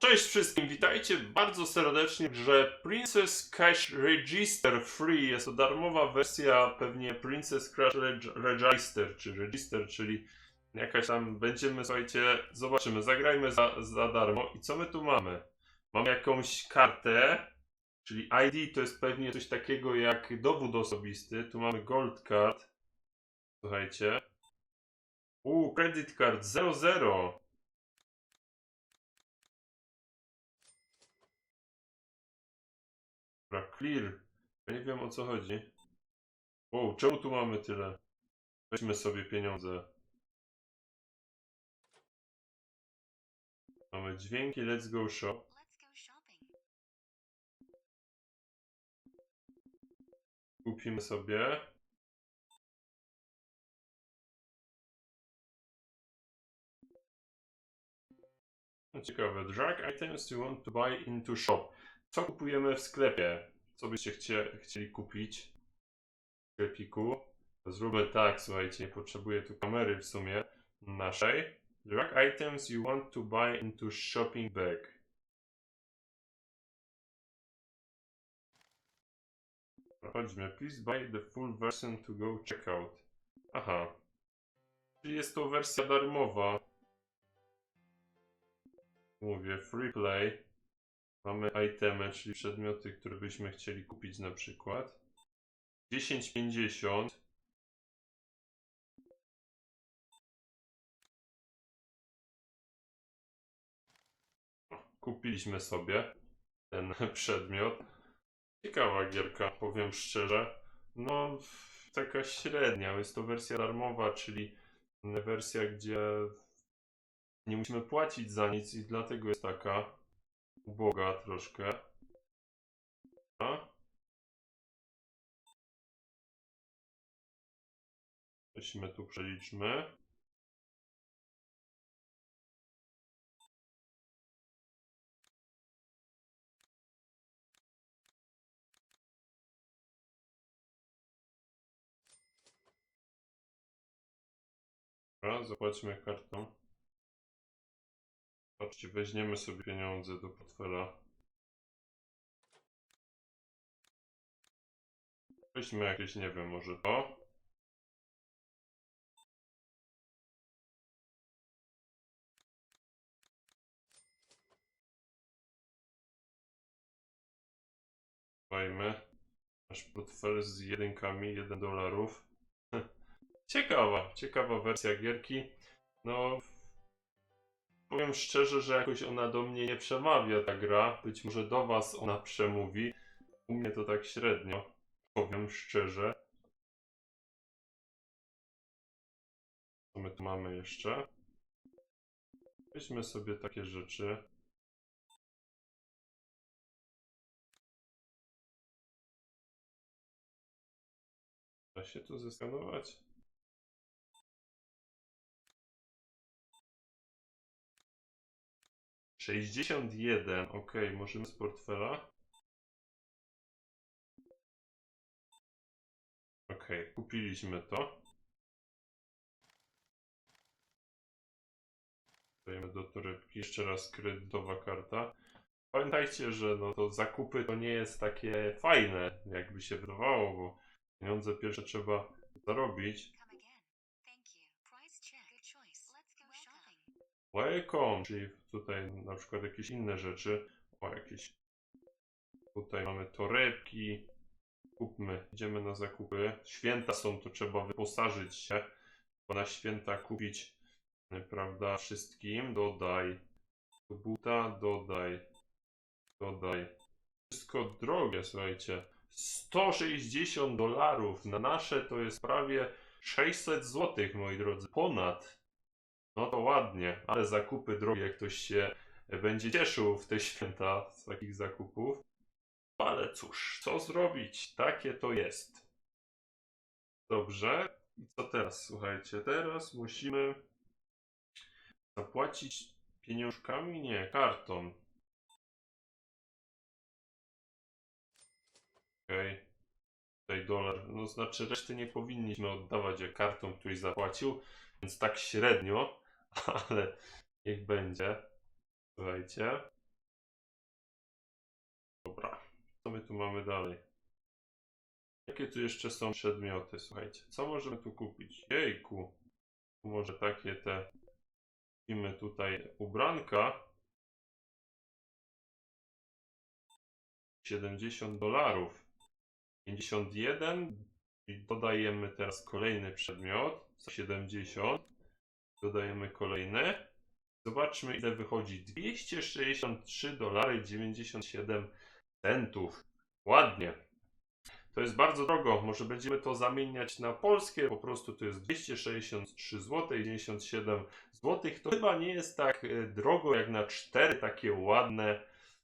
Cześć wszystkim, witajcie bardzo serdecznie grze Princess Cash Register Free. Jest to darmowa wersja pewnie Princess Cash Reg- Register, czy Register, czyli jakaś tam będziemy, słuchajcie, zobaczymy, zagrajmy za, za darmo. I co my tu mamy? Mamy jakąś kartę, czyli ID to jest pewnie coś takiego jak dowód osobisty. Tu mamy Gold Card. Słuchajcie. U, Credit Card 00. Dobra, clear. Ja nie wiem o co chodzi. Wow, czemu tu mamy tyle? Weźmy sobie pieniądze. Mamy dźwięki, let's go shop. Kupimy sobie. No ciekawe, drag items you want to buy into shop. Co kupujemy w sklepie? Co byście chcie, chcieli kupić w sklepiku? Zróbmy tak, słuchajcie, nie potrzebuję tu kamery w sumie naszej. Drag items you want to buy into shopping bag. Chodźmy, please buy the full version to go checkout. Aha. Czyli jest to wersja darmowa. Mówię, free play. Mamy itemy, czyli przedmioty, które byśmy chcieli kupić na przykład. 10,50. Kupiliśmy sobie ten przedmiot. Ciekawa gierka, powiem szczerze. No, taka średnia. Jest to wersja darmowa, czyli wersja, gdzie nie musimy płacić za nic i dlatego jest taka uboga troszkę. Weźmy tu przeliczmy. Dobra, zapłaćmy kartą. Patrzcie, weźmiemy sobie pieniądze do portfela. Weźmy jakieś, nie wiem, może to. Dajmy. Nasz portfel z jedynkami, 1 dolarów. Ciekawa, ciekawa wersja gierki. No, powiem szczerze, że jakoś ona do mnie nie przemawia ta gra. Być może do was ona przemówi. U mnie to tak średnio. Powiem szczerze. Co my tu mamy jeszcze? Weźmy sobie takie rzeczy. Da się to zeskanować? Sześćdziesiąt jeden, ok, możemy z portfela. Ok, kupiliśmy to. Dajemy do torebki jeszcze raz kredytowa karta. Pamiętajcie, że no to zakupy to nie jest takie fajne, jakby się wydawało, bo pieniądze pierwsze trzeba zarobić. Come again. Thank you. Price check. Good choice. Let's go Welcome, czyli tutaj na przykład jakieś inne rzeczy. O, jakieś. Tutaj mamy torebki. Kupmy, idziemy na zakupy. Święta są, to trzeba wyposażyć się. Bo na święta kupić, y, prawda, wszystkim. Dodaj. Do buta, dodaj. Dodaj. Wszystko drogie, słuchajcie. 160 dolarów. Na nasze to jest prawie 600 złotych, moi drodzy. Ponad. No to ładnie, ale zakupy drogie, ktoś się będzie cieszył w te święta z takich zakupów. Ale cóż, co zrobić? Takie to jest. Dobrze. I co teraz? Słuchajcie, teraz musimy zapłacić pieniążkami? Nie, kartą. Okej. Tutaj dolar. No znaczy reszty nie powinniśmy oddawać jak kartą ktoś zapłacił, więc tak średnio, ale niech będzie. Słuchajcie. Dobra, co my tu mamy dalej? Jakie tu jeszcze są przedmioty? Słuchajcie, co możemy tu kupić? Jejku, może takie te. Kupimy tutaj ubranka. 70 dolarów. 51 i dodajemy teraz kolejny przedmiot. za 70. Dodajemy kolejny. Zobaczmy ile wychodzi. 263 dolary 97 centów. Ładnie. To jest bardzo drogo. Może będziemy to zamieniać na polskie. Po prostu to jest 263 zł 97 zł. To chyba nie jest tak e, drogo jak na cztery takie ładne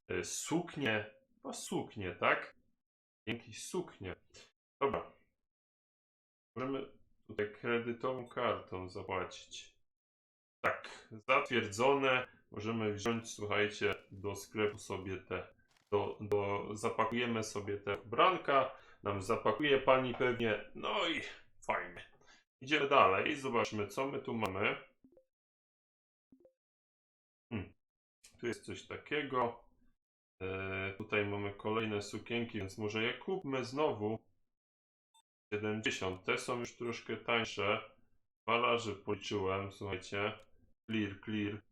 e, suknie. Chyba suknie, tak? Jakieś suknie. Dobra. Możemy tutaj kredytową kartą zapłacić. Tak, zatwierdzone. Możemy wziąć, słuchajcie, do sklepu sobie te, do, do, zapakujemy sobie te ubranka, nam zapakuje pani pewnie, no i fajnie. Idziemy dalej, zobaczmy, co my tu mamy. Hmm. Tu jest coś takiego. E, tutaj mamy kolejne sukienki, więc może je kupmy znowu. 70. Te są już troszkę tańsze. Dwa policzyłem, słuchajcie. Clear, clear.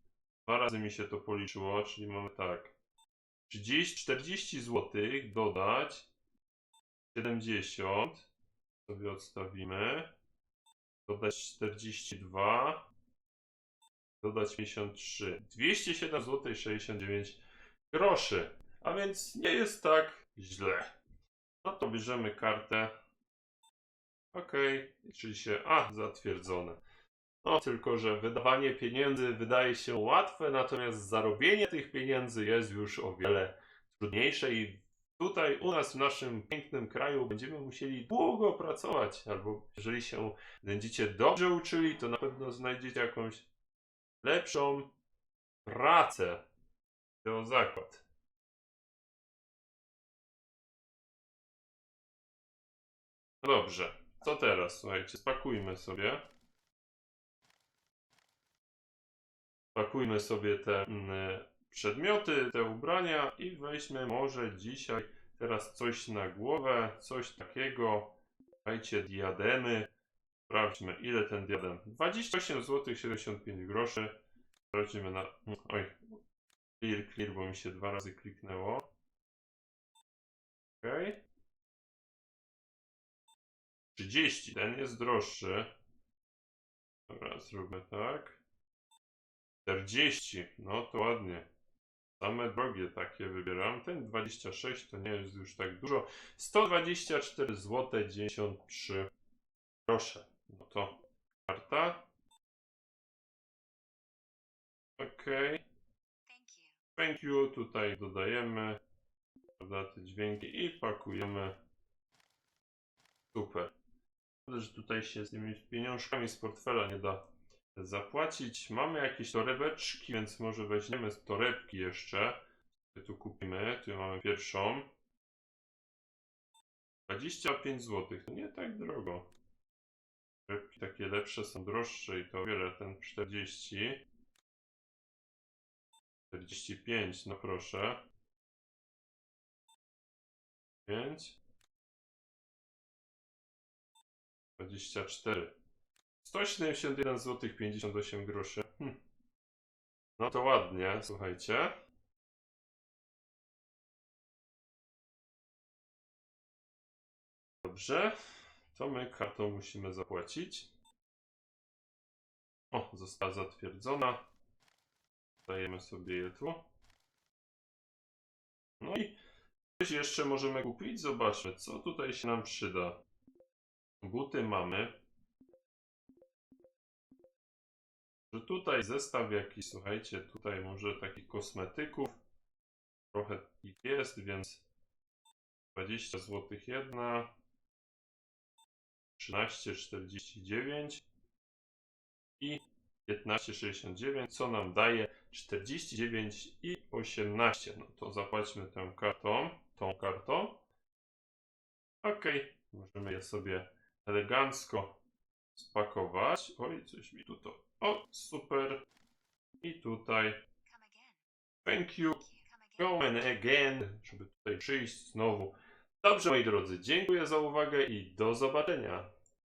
Dwa razy mi się to policzyło, czyli mamy tak. 30, 40 zł dodać 70 sobie odstawimy. Dodać 42 dodać 53 207 zł 69 groszy. A więc nie jest tak źle. No to bierzemy kartę. OK, czyli się. A, zatwierdzone. No, tylko że wydawanie pieniędzy wydaje się łatwe, natomiast zarobienie tych pieniędzy jest już o wiele trudniejsze i tutaj u nas w naszym pięknym kraju będziemy musieli długo pracować, albo jeżeli się będziecie dobrze uczyli, to na pewno znajdziecie jakąś lepszą pracę. To zakład. No dobrze, co teraz? Słuchajcie, spakujmy sobie. Pakujmy sobie te mm, przedmioty, te ubrania i weźmy może dzisiaj teraz coś na głowę, coś takiego. Dajcie diademy. Sprawdźmy ile ten diadem. 28 zł 75 groszy. Sprawdźmy na. Oj. Clear, clear, bo mi się dwa razy kliknęło. Ok. 30. Ten jest droższy. Dobra, zróbmy tak. 40. No to ładnie. Same drogie takie wybieram. Ten 26 to nie jest już tak dużo. 124 zł 93 grosze. No to karta. Ok. Thank you. Thank you. Tutaj dodajemy prawda, te dźwięki i pakujemy. Super. Szkoda, że tutaj się z tymi pieniążkami z portfela nie da zapłacić. Mamy jakieś torebeczki, więc może weźmiemy z torebki jeszcze. Tu kupimy. Tu mamy pierwszą. 25 zł. Nie tak drogo. Torebki takie lepsze są droższe i to o wiele. Ten 40. 45, no proszę. 5. 24. 171 zł 58 groszy. Hm. No to ładnie, słuchajcie. Dobrze. To my kartą musimy zapłacić. O, została zatwierdzona. Dajemy sobie je tu. No i coś jeszcze możemy kupić. Zobaczmy, co tutaj się nam przyda. Buty mamy. Że tutaj zestaw jakiś, słuchajcie, tutaj może takich kosmetyków. Trochę ich jest, więc 20 zł jedna. 13,49 i 15,69, co nam daje 49 i 18. No to zapłaćmy tę kartą, tą kartą. Ok, możemy je sobie elegancko spakować. Oj, coś mi tu to. O, super. I tutaj. Thank you. Come again, żeby tutaj przyjść znowu. Dobrze, moi drodzy, dziękuję za uwagę i do zobaczenia.